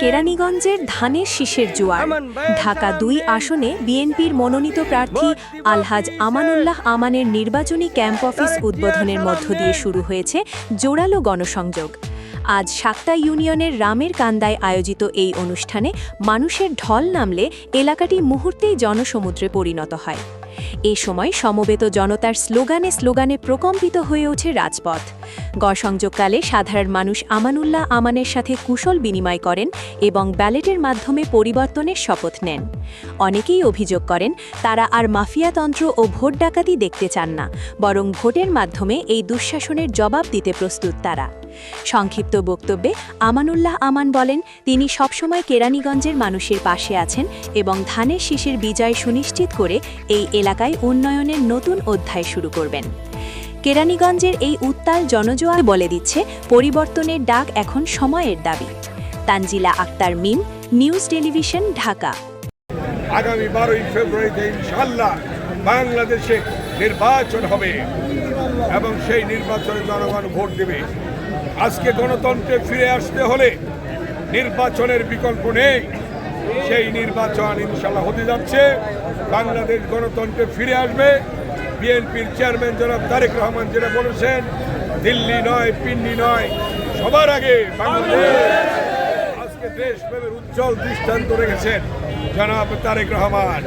কেরানীগঞ্জের ধানের শীষের জোয়ার। ঢাকা দুই আসনে বিএনপির মনোনীত প্রার্থী আলহাজ আমানুল্লাহ আমানের নির্বাচনী ক্যাম্প অফিস উদ্বোধনের মধ্য দিয়ে শুরু হয়েছে জোরালো গণসংযোগ। আজ সাক্তা ইউনিয়নের রামের কান্দায় আয়োজিত এই অনুষ্ঠানে মানুষের ঢল নামলে এলাকাটি মুহূর্তেই জনসমুদ্রে পরিণত হয়। এ সময় সমবেত জনতার স্লোগানে স্লোগানে প্রকম্পিত হয়ে ওঠে রাজপথ। গড়সংযোগকালে সাধারণ মানুষ আমানুল্লাহ আমানের সাথে কুশল বিনিময় করেন এবং ব্যালেটের মাধ্যমে পরিবর্তনের শপথ নেন। অনেকেই অভিযোগ করেন, তারা আর মাফিয়াতন্ত্র ও ভোট ডাকাতি দেখতে চান না, বরং ভোটের মাধ্যমে এই দুঃশাসনের জবাব দিতে প্রস্তুত তারা। সংক্ষিপ্ত বক্তব্যে, আমানুল্লাহ আমান বলেন, তিনি সবসময় কেরানীগঞ্জের মানুষের পাশে আছেন এবং ধানের শীষের বিজয় সুনিশ্চিত করে এই এলাকায় উন্নয়নের নতুন অধ্যায় শুরু করবেন। কেরানীগঞ্জের এই উত্তাল জনজোয়ার বলে দিচ্ছে, পরিবর্তনের ডাক এখন সময়ের দাবি। Tanzila Akter Mim, news television, Dhaka. আগামী বারোই ফেব্রুয়ারিতে ইনশাল্লাহ বাংলাদেশে নির্বাচন হবে এবং সেই নির্বাচনে জনগণ ভোট দেবে। আজকে গণতন্ত্রে ফিরে আসতে হলে নির্বাচনের বিকল্প নেই। সেই নির্বাচন ইনশাল্লাহ হতে যাচ্ছে। বাংলাদেশ গণতন্ত্রে ফিরে আসবে। বিএনপির চেয়ারম্যান জনাব তারেক রহমান যেটা বলেছেন, দিল্লি নয়, পিন্ডি নয়, সবার আগে বাংলাদেশ। আজকে দেশপ্রেমের উজ্জ্বল দৃষ্টান্ত রেখেছেন জনাব তারেক রহমান।